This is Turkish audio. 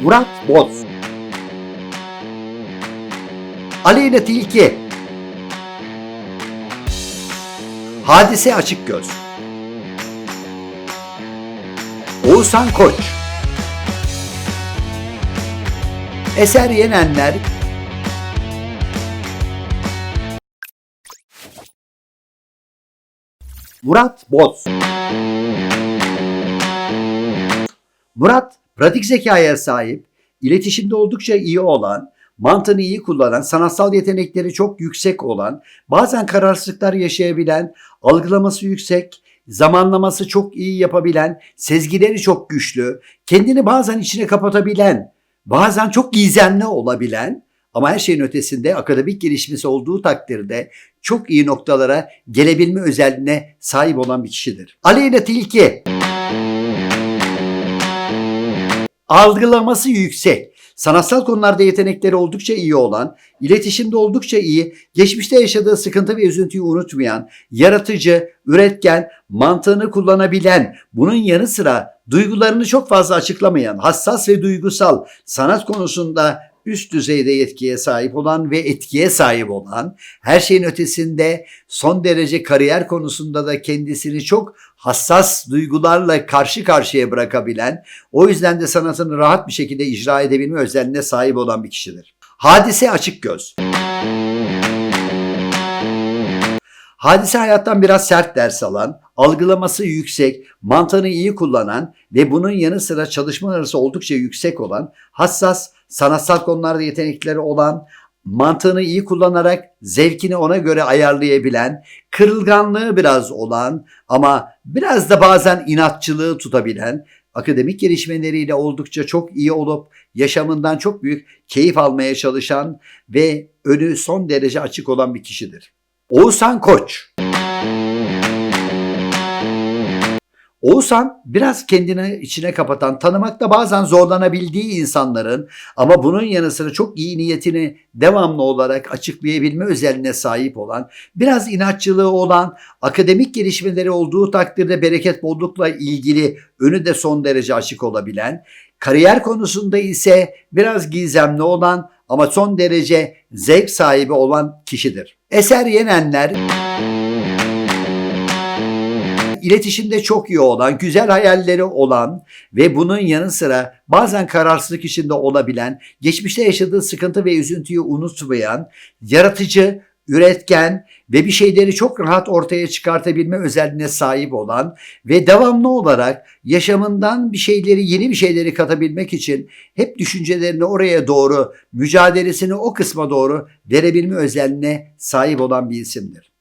Murat Boz. Aleyna Tilki. Hadise Açık Göz. Oğuzhan Koç. Eser Yenenler. Murat Boz. Murat pratik zekaya sahip, iletişimde oldukça iyi olan, mantığını iyi kullanan, sanatsal yetenekleri çok yüksek olan, bazen kararsızlıklar yaşayabilen, algılaması yüksek, zamanlaması çok iyi yapabilen, sezgileri çok güçlü, kendini bazen içine kapatabilen, bazen çok gizemli olabilen ama her şeyin ötesinde akademik gelişmesi olduğu takdirde çok iyi noktalara gelebilme özelliğine sahip olan bir kişidir. Aleyna Tilki algılaması yüksek, sanatsal konularda yetenekleri oldukça iyi olan, iletişimde oldukça iyi, geçmişte yaşadığı sıkıntı ve üzüntüyü unutmayan, yaratıcı, üretken, mantığını kullanabilen, bunun yanı sıra duygularını çok fazla açıklamayan, hassas ve duygusal, sanat konusunda üst düzeyde yetkiye sahip olan ve etkiye sahip olan, her şeyin ötesinde son derece kariyer konusunda da kendisini çok hassas duygularla karşı karşıya bırakabilen, o yüzden de sanatını rahat bir şekilde icra edebilme özelliğine sahip olan bir kişidir. Hadise açık göz. Hadise hayattan biraz sert ders alan, algılaması yüksek, mantığını iyi kullanan ve bunun yanı sıra çalışma arası oldukça yüksek olan, hassas, sanatsal konularda yetenekleri olan, mantığını iyi kullanarak zevkini ona göre ayarlayabilen, kırılganlığı biraz olan ama biraz da bazen inatçılığı tutabilen, akademik gelişmeleriyle oldukça çok iyi olup yaşamından çok büyük keyif almaya çalışan ve önü son derece açık olan bir kişidir. Oğuzhan Koç. Oğuzhan biraz kendini içine kapatan, tanımakta bazen zorlanabildiği insanların ama bunun yanı sıra çok iyi niyetini devamlı olarak açıklayabilme özelliğine sahip olan, biraz inatçılığı olan, akademik gelişmeleri olduğu takdirde bereket bollukla ilgili önü de son derece açık olabilen, kariyer konusunda ise biraz gizemli olan ama son derece zevk sahibi olan kişidir. Eser Yenenler iletişimde çok iyi olan, güzel hayalleri olan ve bunun yanı sıra bazen kararsızlık içinde olabilen, geçmişte yaşadığı sıkıntı ve üzüntüyü unutmayan, yaratıcı, üretken ve bir şeyleri çok rahat ortaya çıkartabilme özelliğine sahip olan ve devamlı olarak yaşamından bir şeyleri, yeni bir şeyleri katabilmek için hep düşüncelerini oraya doğru, mücadelesini o kısma doğru verebilme özelliğine sahip olan bir isimdir.